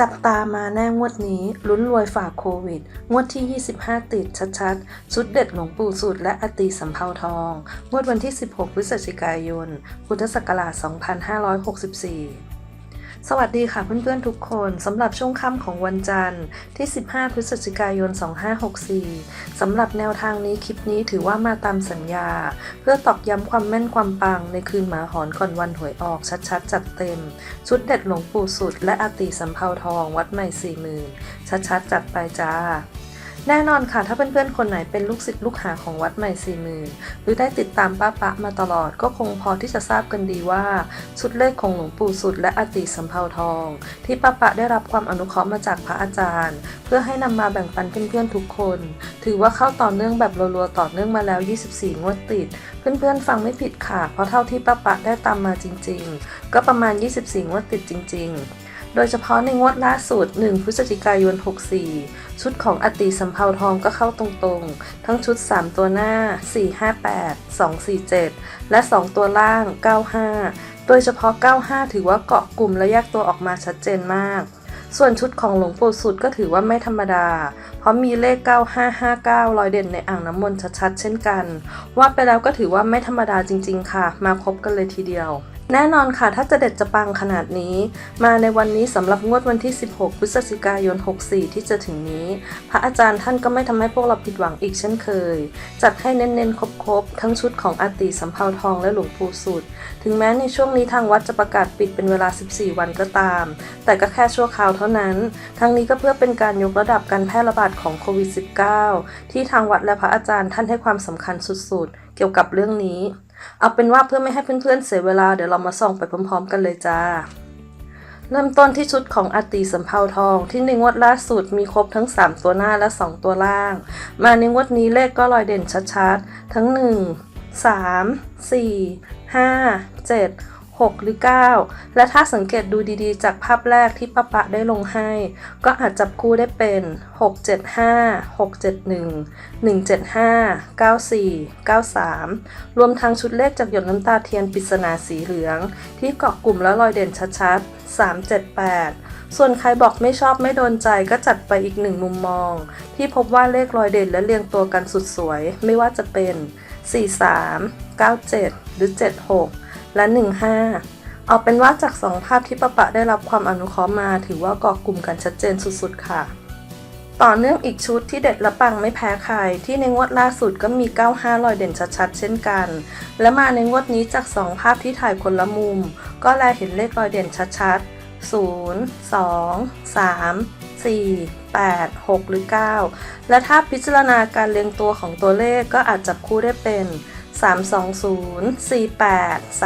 จับตามาแน่งวดนี้ลุ้นรวยฝ่าโควิด งวดที่ 25 ติดชัดๆ ชุดเด็ดหลวงปู่สุดและอติสำเภาทอง งวดวันที่ 16 พฤศจิกายน พุทธศักราช 2564 สวัสดีค่ะเพื่อนๆทุกคนสำหรับช่วงค่ำของวันจันทร์ที่ 15 พฤศจิกายน 2564 สำหรับแนวทางนี้คลิปนี้ถือว่ามาตามสัญญา เพื่อตอกย้ำความแม่นความปังในคืนหมาหอนก่อนวันหวยออกชัดๆ จัดเต็ม ชุดเด็ดหลวงปู่สุด และอาติสำเภาทองวัดใหม่สี่หมื่นชัดๆ จัดไปจ้า แน่นอนค่ะถ้าเพื่อนๆคนไหนเป็นลูกศิษย์ลูกหาของวัดใหม่สี่มื่นหรือได้ติดตามป้าปะมาตลอดก็คงพอที่จะทราบกันดีว่า ชุดเลขของหลวงปู่สุดและอติสำเภาทอง ที่ป้าปะได้รับความอนุเคราะห์มาจากพระอาจารย์ เพื่อให้นำมาแบ่งปันเพื่อนๆทุกคน ถือว่าเข้าต่อเนื่องแบบรัวๆต่อเนื่องมาแล้ว 24 งวดติด เพื่อนๆฟังไม่ผิดค่ะ เพราะเท่าที่ป้าปะได้ตามมาจริง ๆ ก็ประมาณ 24 งวดติดจริง ๆ โดยเฉพาะในงวดล่าสุด 1 พฤศจิกายน 64 ชุดของอติสำเภาทองก็เข้าตรงๆ ทั้งชุด 3 ตัวหน้า 458 247 และ 2 ตัวล่าง 95 โดยเฉพาะ 95 ถือว่าเกาะกลุ่มและแยกตัวออกมาชัดเจนมาก ส่วนชุดของหลวงปู่สุดก็ถือว่าไม่ธรรมดา เพราะมีเลข 9559 ลอยเด่นในอ่างน้ำมนต์ชัดๆ เช่นกัน ว่าไปแล้วก็ถือว่าไม่ธรรมดาจริง ๆ ค่ะ มาครบกันเลยทีเดียว แน่นอนค่ะ ถ้าจะเด็ดจะปังขนาดนี้ มาในวันนี้สำหรับงวดวันที่ 16 พฤศจิกายน 64 ที่จะถึงนี้ พระอาจารย์ท่านก็ไม่ทำให้พวกเราผิดหวังอีกเช่นเคย จัดให้เน้นๆ ครบๆ ทั้งชุดของอาติสำเภาทองและหลวงปู่สุด ถึงแม้ในช่วงนี้ทางวัดจะประกาศปิดเป็นเวลา 14 วันก็ตาม แต่ก็แค่ชั่วคราวเท่านั้น ทั้งนี้ก็เพื่อเป็นการยกระดับการแพร่ระบาดของโควิด -19 ที่ทางวัดและพระอาจารย์ท่านให้ความสำคัญสุดๆ เกี่ยวกับเรื่องนี้ เอาเป็นว่าเพื่อไม่ให้เพื่อนๆเสียเวลาเดี๋ยวเรามาส่องไปพร้อม ๆ กันเลยจ้า เริ่มต้นที่ชุดของอาติสำเภาทองที่ในงวดล่าสุดมีครบทั้ง 3 ตัวหน้าและ 2 ตัวล่าง มาในงวดนี้เลขก็ลอยเด่นชัดๆ ทั้ง 1 3 4 5 7 6 หรือ 9 และถ้าสังเกตดูดีๆ จากภาพแรกที่ป้าปะได้ลงให้ ก็อาจจับคู่ได้เป็น 675 671 175 94 93 รวมทั้งชุดเลขจากหยดน้ำตาเทียนปริศนาสีเหลือง ที่เกาะกลุ่มและลอยเด่นชัดๆ 378ส่วนใครบอกไม่ชอบไม่โดนใจก็จัดไปอีกหนึ่งมุมมอง ที่พบว่าเลขลอยเด่นและเรียงตัวกันสุดสวย ไม่ว่าจะเป็น 43 97 หรือ 76 และ 15 เอาเป็นว่าจากสองภาพที่ปะปะได้รับความอนุเคราะห์มา ถือว่าเกาะกลุ่มกันชัดเจนสุดๆค่ะ ต่อเนื่องอีกชุดที่เด็ดและปังไม่แพ้ใคร ที่ในงวดล่าสุดก็มี 95 ลอยเด่นชัดๆ เช่นกัน และมาในงวดนี้จาก 2 ภาพที่ถ่ายคนละมุม ก็แลเห็นเลขลอยเด่นชัดๆ0 2 3 4 8 6 หรือ 9 และถ้าพิจารณาการเรียงตัวของตัวเลขก็อาจจับคู่ได้เป็น 320 48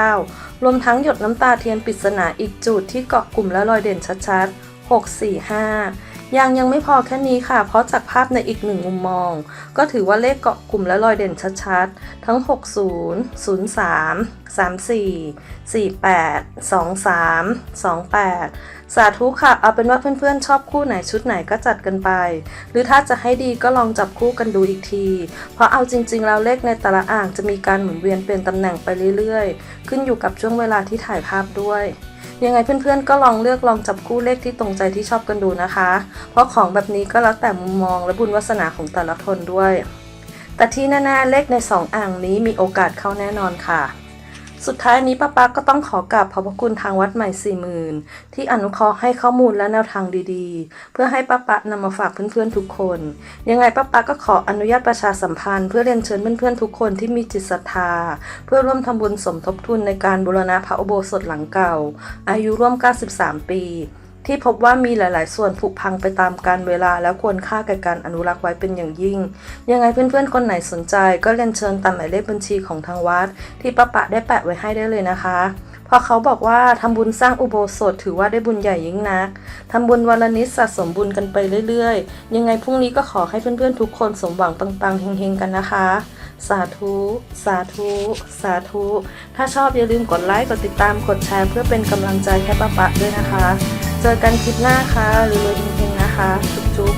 39 รวมทั้งหยดน้ำตาเทียนปริศนาอีกจุดที่เกาะกลุ่มและรอยเด่นชัดๆ 645 ยังยังไม่พอแค่นี้ค่ะ เพราะจากภาพในอีกหนึ่งมุมมอง ก็ถือว่าเลขเกาะกลุ่มและรอยเด่นชัดๆ ทั้ง 60 03 34 48 23 28 สาธุค่ะ เอาเป็นว่าเพื่อนๆชอบคู่ไหนชุดไหนก็จัดกันไป หรือถ้าจะให้ดีก็ลองจับคู่กันดูอีกที เพราะเอาจริงๆแล้วเลขในแต่ละอ่างจะมีการหมุนเวียนเปลี่ยนตำแหน่งไปเรื่อยๆ ขึ้นอยู่กับช่วงเวลาที่ถ่ายภาพด้วย ยังไงเพื่อนๆ ก็ลองเลือกลองจับคู่เลขที่ตรงใจที่ชอบกันดูนะคะ เพราะของแบบนี้ก็แล้วแต่มุมมองและบุญวาสนาของแต่ละคนด้วย แต่ที่แน่ๆเลขใน 2 อ่างนี้มีโอกาสเข้าแน่นอนค่ะ สุดท้ายนี้ป้าป๊าก็ต้องขอกราบขอบพระคุณทางวัดใหม่สี่หมื่นที่อนุเคราะห์ให้ข้อมูลและแนวทางดีๆ เพื่อให้ป้าป๊านำมาฝากเพื่อนๆทุกคน ยังไงป้าป๊าก็ขออนุญาตประชาสัมพันธ์เพื่อเรียนเชิญเพื่อนๆทุกคนที่มีจิตศรัทธา เพื่อร่วมทำบุญสมทบทุนในการบูรณะพระอุโบสถหลังเก่า อายุร่วม 93 ปี ที่พบว่ามีหลาย ๆ ส่วนผุพังไปตามกาลเวลา และควรค่าแก่การอนุรักษ์ไว้เป็นอย่างยิ่ง ยังไงเพื่อน ๆ คนไหนสนใจ ก็เรียนเชิญตามหมายเลขบัญชีของทางวัด ที่ป้าปะได้แปะไว้ให้ได้เลยนะคะพราะเขาบอกว่าทำบุญสร้างอุโบสถถือว่าได้บุญใหญ่ยิ่งนักทำบุญวันละนิดสะสมบุญกันไปเรื่อยๆ ยังไงพรุ่งนี้ก็ขอให้เพื่อนๆทุกคนสมหวังปังๆเฮงๆกันนะคะ สาธุ สาธุ สาธุ ถ้าชอบอย่าลืมกดไลค์ กดติดตาม กดแชร์เพื่อเป็นกำลังใจให้ป้าปะด้วยนะคะ เจอกันคลิปหน้าค่ะรวยจริงๆนะคะ จุ๊บ